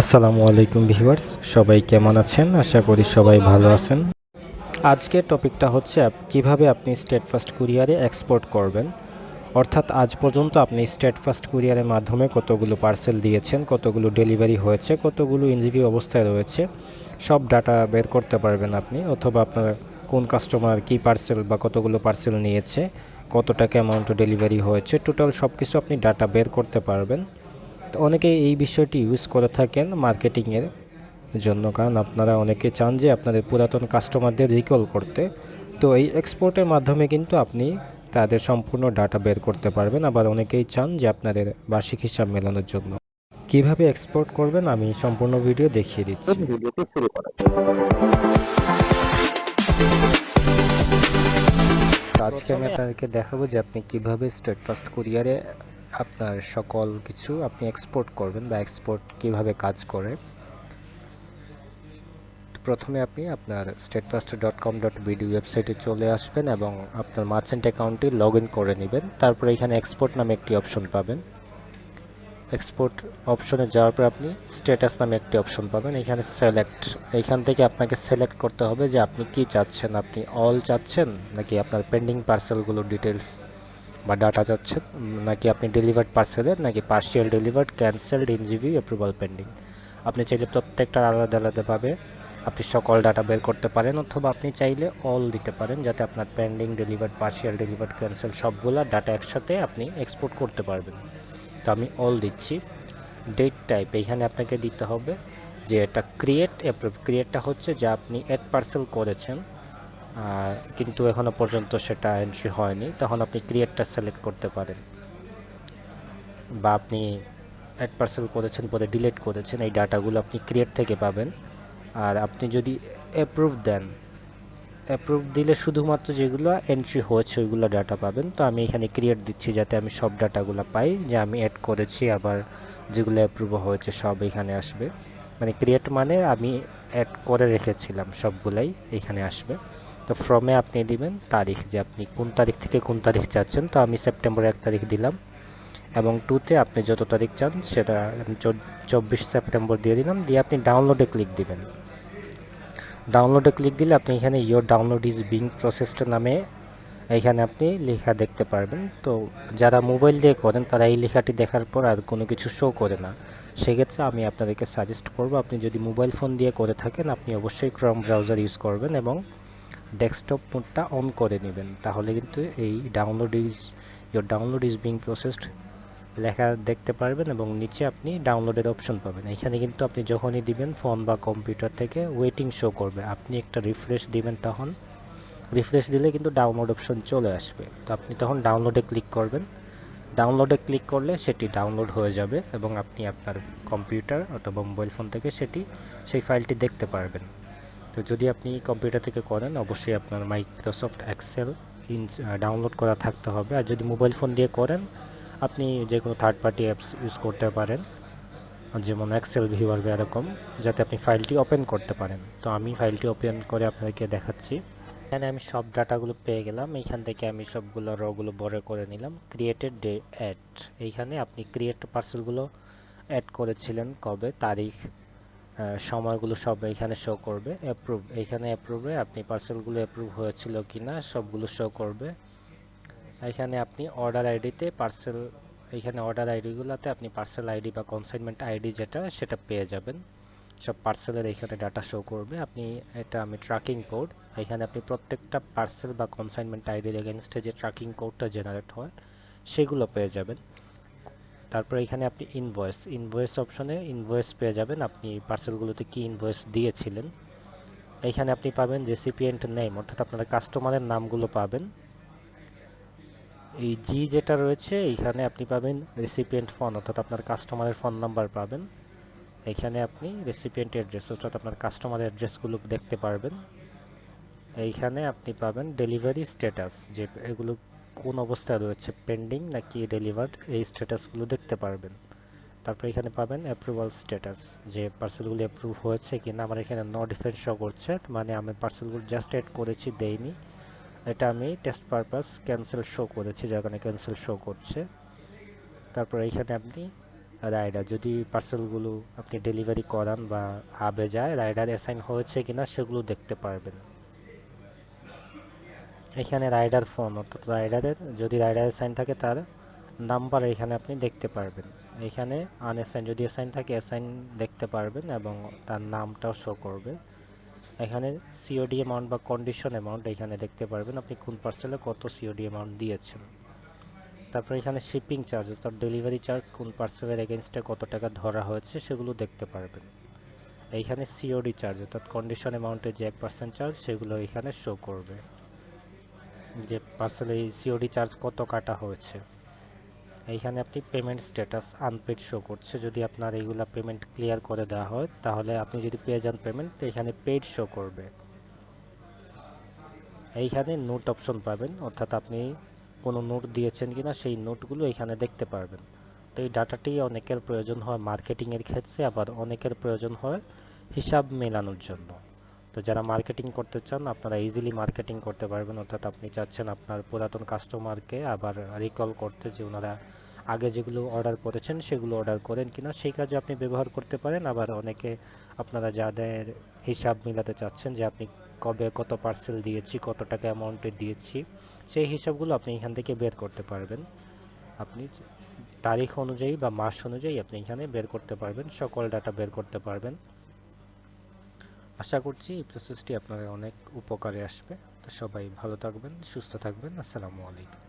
আসসালামু আলাইকুম ভিউয়ার্স, সবাই কেমন আছেন? আশা করি সবাই ভালো আছেন। আজকের টপিকটা হচ্ছে কীভাবে আপনি স্টেট ফার্স্ট কুরিয়ারে এক্সপোর্ট করবেন। অর্থাৎ আজ পর্যন্ত আপনি স্টেট ফার্স্ট কুরিয়ারের মাধ্যমে কতগুলো পার্সেল দিয়েছেন, কতগুলো ডেলিভারি হয়েছে, কতগুলো ইনজিভি অবস্থায় রয়েছে, সব ডাটা বের করতে পারবেন আপনি। অথবা আপনার কোন কাস্টমার কি পার্সেল বা কতগুলো পার্সেল নিয়েছে কত টাকা অ্যামাউন্ট ডেলিভারি হয়েছে টোটাল সব কিছু আপনি ডাটা বের করতে পারবেন। তো অনেকেই এই বিষয়টি ইউজ করে থাকেন মার্কেটিংয়ের জন্য। কারণ আপনারা অনেকে চান যে আপনাদের পুরাতন কাস্টমারদের রিকল করতে। তো এই এক্সপোর্টের মাধ্যমে কিন্তু আপনি তাদের সম্পূর্ণ ডাটা বের করতে পারবেন। আবার অনেকেই চান যে আপনাদের বার্ষিক হিসাব মেলানোর জন্য। কীভাবে এক্সপোর্ট করবেন আমি সম্পূর্ণ ভিডিও দেখিয়ে দিচ্ছি। ভিডিওটি শুরু করা আজকে আমি আপনাদেরকে দেখাবো যে আপনি কীভাবে স্টেট ফার্স্ট কুরিয়ারে আপনার সকল কিছু আপনি এক্সপোর্ট করবেন বা এক্সপোর্ট কীভাবে কাজ করে। প্রথমে আপনি আপনার state first dot com dot BD ওয়েবসাইটে চলে আসবেন এবং আপনার মার্চেন্ট অ্যাকাউন্টটি লগ ইন করে নেবেন। তারপরে এখানে এক্সপোর্ট নামে একটি অপশন পাবেন। এক্সপোর্ট অপশনে যাওয়ার পর আপনি স্ট্যাটাস নামে একটি অপশন পাবেন। এখানে সিলেক্ট এইখান থেকে আপনাকে সিলেক্ট করতে হবে যে আপনি কি চাচ্ছেন? আপনি অল চাচ্ছেন নাকি আপনার পেন্ডিং পার্সেলগুলো ডিটেলস বা ডাটা যাচ্ছে নাকি আপনি ডেলিভার্ড পার্সেলের নাকি পার্সিয়াল ডেলিভার্ড ক্যান্সেলড ইনজিভি অ্যাপ্রুভাল পেন্ডিং আপনি চাইলে প্রত্যেকটা আলাদা আলাদাভাবে আপনি সকল ডাটা বের করতে পারেন, অথবা আপনি চাইলে অল দিতে পারেন, যাতে আপনার pending delivered partial delivered cancel সবগুলা ডাটা একসাথে আপনি এক্সপোর্ট করতে পারবেন। তো আমি অল দিচ্ছি। ডেট টাইপ এইখানে আপনাকে দিতে হবে যে এটা ক্রিয়েট অ্যাপ্রুভ ক্রিয়েটটা হচ্ছে যা আপনি অ্যাড পার্সেল করেছেন। কিন্তু এখনও পর্যন্ত সেটা এন্ট্রি হয়নি। তখন আপনি ক্রিয়েটটা সিলেক্ট করতে পারেন। বা আপনি অ্যাড পার্সেল করেছেন পরে ডিলিট করেছেন, এই ডাটাগুলো আপনি ক্রিয়েট থেকে পাবেন। আর আপনি যদি অ্যাপ্রুভ দেন অ্যাপ্রুভ দিলে শুধুমাত্র যেগুলো এন্ট্রি হয়েছে ওইগুলো ডাটা পাবেন। তো আমি এখানে ক্রিয়েট দিচ্ছি যাতে আমি সব ডাটাগুলো পাই, যে আমি অ্যাড করেছি, আবার যেগুলো অ্যাপ্রুভ হয়েছে সব এখানে আসবে। মানে ক্রিয়েট মানে আমি অ্যাড করে রেখেছিলাম, সবগুলাই এখানে আসবে। তো ফ্রমে আপনি দিবেন তারিখ যে আপনি কোন তারিখ থেকে কোন তারিখ চাচ্ছেন। তো আমি সেপ্টেম্বর এক তারিখ দিলাম এবং টুতে আপনি যত তারিখ চান সেটা আমি চব্বিশ সেপ্টেম্বর দিয়ে দিলাম। দিয়ে আপনি ডাউনলোডে ক্লিক দিবেন। ডাউনলোডে ক্লিক দিলে আপনি এখানে your download is being processed নামে এখানে আপনি লেখা দেখতে পারবেন। তো যারা মোবাইল দিয়ে করেন তারা এই লেখাটি দেখার পর আর কোনো কিছু শো করে না। সেক্ষেত্রে আমি আপনাদেরকে সাজেস্ট করব, আপনি যদি মোবাইল ফোন দিয়ে করে থাকেন, আপনি অবশ্যই ক্রম ব্রাউজার ইউজ করবেন এবং ডেস্কটপ মোডটা অন করে নেবেন। তাহলে কিন্তু এই download is your download is being processed লেখা দেখতে পারবেন এবং নিচে আপনি ডাউনলোডের অপশন পাবেন। এখানে কিন্তু আপনি যখনই দিবেন ফোন বা কম্পিউটার থেকে ওয়েটিং শো করবে। আপনি একটা রিফ্রেশ দিবেন তখন। রিফ্রেশ দিলে কিন্তু ডাউনলোড অপশন চলে আসবে। তো আপনি তখন ডাউনলোডে ক্লিক করবেন। ডাউনলোডে ক্লিক করলে সেটি ডাউনলোড হয়ে যাবে এবং আপনি আপনার কম্পিউটার অথবা মোবাইল ফোন থেকে সেটি, সেই ফাইলটি দেখতে পারবেন। তো যদি আপনি কম্পিউটার থেকে করেন, অবশ্যই আপনার মাইক্রোসফট এক্সেল ডাউনলোড করা থাকতে হবে। আর যদি মোবাইল ফোন দিয়ে করেন, আপনি যে কোনো থার্ড পার্টি অ্যাপস ইউজ করতে পারেন, যেমন এক্সেল ভিউয়ার বা এরকম যাতে আপনি ফাইলটি ওপেন করতে পারেন। তো আমি ফাইলটি ওপেন করে আপনাদেরকে দেখাচ্ছি। এখানে আমি সব ডাটাগুলো পেয়ে গেলাম। এইখান থেকে আমি সবগুলো রগুলো বড় করে নিলাম। ক্রিয়েটেড ডে অ্যাড এইখানে আপনি ক্রিয়েট পার্সেলগুলো অ্যাড করেছিলেন কবে? তারিখ সময়গুলো সব এখানে শো করবে। অ্যাপ্রুভ এইখানে অ্যাপ্রুভে আপনি পার্সেলগুলো অ্যাপ্রুভ হয়েছিল কি না সবগুলো শো করবে। এখানে আপনি অর্ডার আইডিতে পার্সেল এখানে অর্ডার আইডিগুলোতে আপনি পার্সেল আইডি বা কনসাইনমেন্ট আইডি যেটা, সেটা পেয়ে যাবেন। সব পার্সেলের এখানে ডাটা শো করবে। আপনি এটা আমি ট্র্যাকিং কোড এখানে আপনি প্রত্যেকটা পার্সেল বা কনসাইনমেন্ট আইডির এগেনস্টে যে ট্র্যাকিং কোডটা জেনারেট হয়, সেগুলো পেয়ে যাবেন। তারপরে এখানে আপনি ইনভয়েস ইনভয়েস অপশনে ইনভয়েস পেয়ে যাবেন। আপনি পার্সেলগুলোতে কি ইনভয়েস দিয়েছিলেন? এখানে আপনি পাবেন রেসিপিয়েন্ট নেম অর্থাৎ আপনার কাস্টমারের নামগুলো পাবেন। এই জি যেটা রয়েছে, এইখানে আপনি পাবেন রেসিপিয়েন্ট ফোন অর্থাৎ আপনার কাস্টমারের ফোন নাম্বার পাবেন। এখানে আপনি রেসিপিয়েন্ট অ্যাড্রেস অর্থাৎ আপনার কাস্টমার অ্যাড্রেসগুলো দেখতে পারবেন। এইখানে আপনি পাবেন ডেলিভারি স্ট্যাটাস যে এগুলো কোন অবস্থায় রয়েছে পেন্ডিং নাকি ডেলিভার্ড এই স্ট্যাটাসগুলো দেখতে পারবেন। তারপর এখানে পাবেন অ্যাপ্রুভাল স্ট্যাটাস যে পার্সেলগুলি অ্যাপ্রুভ হয়েছে কিনা। আমার এখানে নো ডিফেন্স শো করছে মানে আমি পার্সেলগুলো জাস্ট অ্যাড করেছি, দেইনি। এটা আমি টেস্ট পারপাস ক্যান্সেল শো করেছি, যার কারণে ক্যান্সেল শো করছে। তারপর এইখানে আপনি রাইডার যদি পার্সেলগুলো আপনি ডেলিভারি করান বা হাবে যায় রাইডার অ্যাসাইন হয়েছে কিনা সেগুলো দেখতে পারবেন। এখানে রাইডার ফোন, অর্থাৎ রাইডারের, যদি রাইডারের সাইন থাকে তার নাম্বার এখানে আপনি দেখতে পারবেন। এখানে আনঅ্যাসাইন যদি অ্যাসাইন থাকে অ্যাসাইন দেখতে পারবেন এবং তার নামটাও শো করবে। এখানে সিওডি অ্যামাউন্ট বা কন্ডিশন অ্যামাউন্ট এখানে দেখতে পারবেন আপনি কোন পার্সেলে কত সিওডি অ্যামাউন্ট দিয়েছেন। তারপর এখানে শিপিং চার্জ অর্থাৎ ডেলিভারি চার্জ কোন পার্সেলের এগেনস্টে কত টাকা ধরা হয়েছে সেগুলো দেখতে পারবেন। এইখানে সিওডি চার্জ অর্থাৎ কন্ডিশন অ্যামাউন্টের যে এক পার্সেন্ট চার্জ সেগুলো এখানে শো করবে। যে পার্সেলে সিওডি চার্জ কত কাটা হয়েছে। এইখানে আপনি পেমেন্ট স্ট্যাটাস আনপেড শো করছে। যদি আপনার এইগুলা পেমেন্ট ক্লিয়ার করে দেওয়া হয়, তাহলে আপনি যদি পেয়ে যান পেমেন্ট তো এখানে পেড শো করবে। এইখানে নোট অপশন পাবেন, অর্থাৎ আপনি কোনো নোট দিয়েছেন কিনা, সেই নোটগুলো এখানে দেখতে পারবেন। তো এই ডাটাটি অনেকের প্রয়োজন হয় মার্কেটিংয়ের ক্ষেত্রে, আবার অনেকের প্রয়োজন হয় হিসাব মেলানোর জন্য। তো যারা মার্কেটিং করতে চান, আপনারা ইজিলি মার্কেটিং করতে পারবেন। অর্থাৎ আপনি চাচ্ছেন আপনার পুরাতন কাস্টমারকে আবার রিকল করতে যে ওনারা আগে যেগুলো অর্ডার করেছেন, সেগুলো অর্ডার করেন কিনা, সেই কাজে আপনি ব্যবহার করতে পারেন। আবার অনেকে আপনারা যাদের হিসাব মিলাতে চাচ্ছেন যে আপনি কবে কত পার্সেল দিয়েছি, কত টাকা অ্যামাউন্টে দিয়েছি, সেই হিসাবগুলো আপনি এখান থেকে বের করতে পারবেন। আপনি তারিখ অনুযায়ী বা মাস অনুযায়ী আপনি এখানে বের করতে পারবেন, সকল ডাটা বের করতে পারবেন। আশা করছি এই প্রসেসটি আপনাদের অনেক উপকারে আসবে। তো সবাই ভালো থাকবেন, সুস্থ থাকবেন। আসসালামু আলাইকুম।